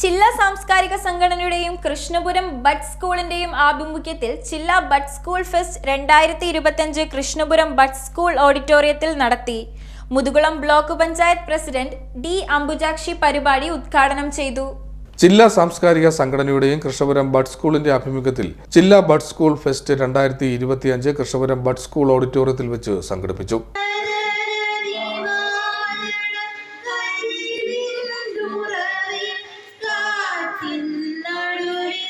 ജില്ലാ സാംസ്കാരിക സംഘടനയുടെയും കൃഷ്ണപുരം ബഡ് സ്കൂളിന്റെയും ആഭിമുഖ്യത്തിൽ ജില്ലാ ബഡ് സ്കൂൾ ഫെസ്റ്റ് രണ്ടായിരത്തി ഇരുപത്തിയഞ്ച് കൃഷ്ണപുരം ബഡ് സ്കൂൾ ഓഡിറ്റോറിയത്തിൽ നടത്തി. Muthukulam block panchayat president D Ambujakshi പരിപാടി ഉദ്ഘാടനം ചെയ്തു. ജില്ലാ സാംസ്കാരിക സംഘടനയുടെയും കൃഷ്ണപുരം ബഡ് സ്കൂളിന്റെ ആഭിമുഖ്യത്തിൽ ജില്ലാ ബഡ് സ്കൂൾ ഫെസ്റ്റ് രണ്ടായിരത്തി ഇരുപത്തിയഞ്ച് കൃഷ്ണപുരം ബഡ് സ്കൂൾ ഓഡിറ്റോറിയത്തിൽ വെച്ച് സംഘടിപ്പിച്ചു.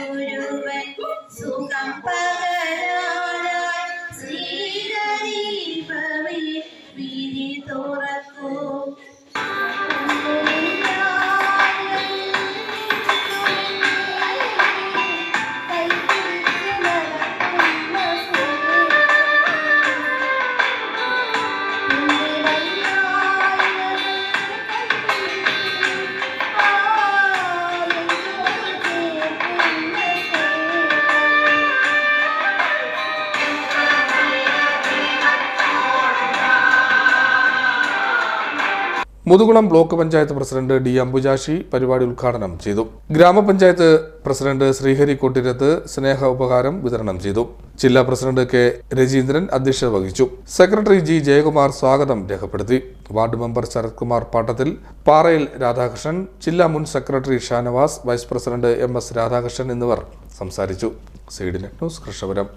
ലോകം മുഴുവൻ സുഖം പകരാനായി Muthukulam block panchayat president D Ambujashi പരിപാടി ഉദ്ഘാടനം ചെയ്തു. ഗ്രാമപഞ്ചായത്ത് പ്രസിഡന്റ് ശ്രീഹരി കൊട്ടിരത്ത് സ്നേഹ ഉപകാരം വിതരണം ചെയ്തു. ജില്ലാ പ്രസിഡന്റ് കെ രജീന്ദ്രൻ അധ്യക്ഷത വഹിച്ചു. സെക്രട്ടറി ജി ജയകുമാർ സ്വാഗതം രേഖപ്പെടുത്തി. വാർഡ് മെമ്പർ ശരത്കുമാർ പാട്ടത്തിൽ പാറയിൽ രാധാകൃഷ്ണൻ ജില്ലാ മുൻ secretary Shanavas vice president M S Radhakrishnan എന്നിവർ സംസാരിച്ചു. Side net news Krishnapuram.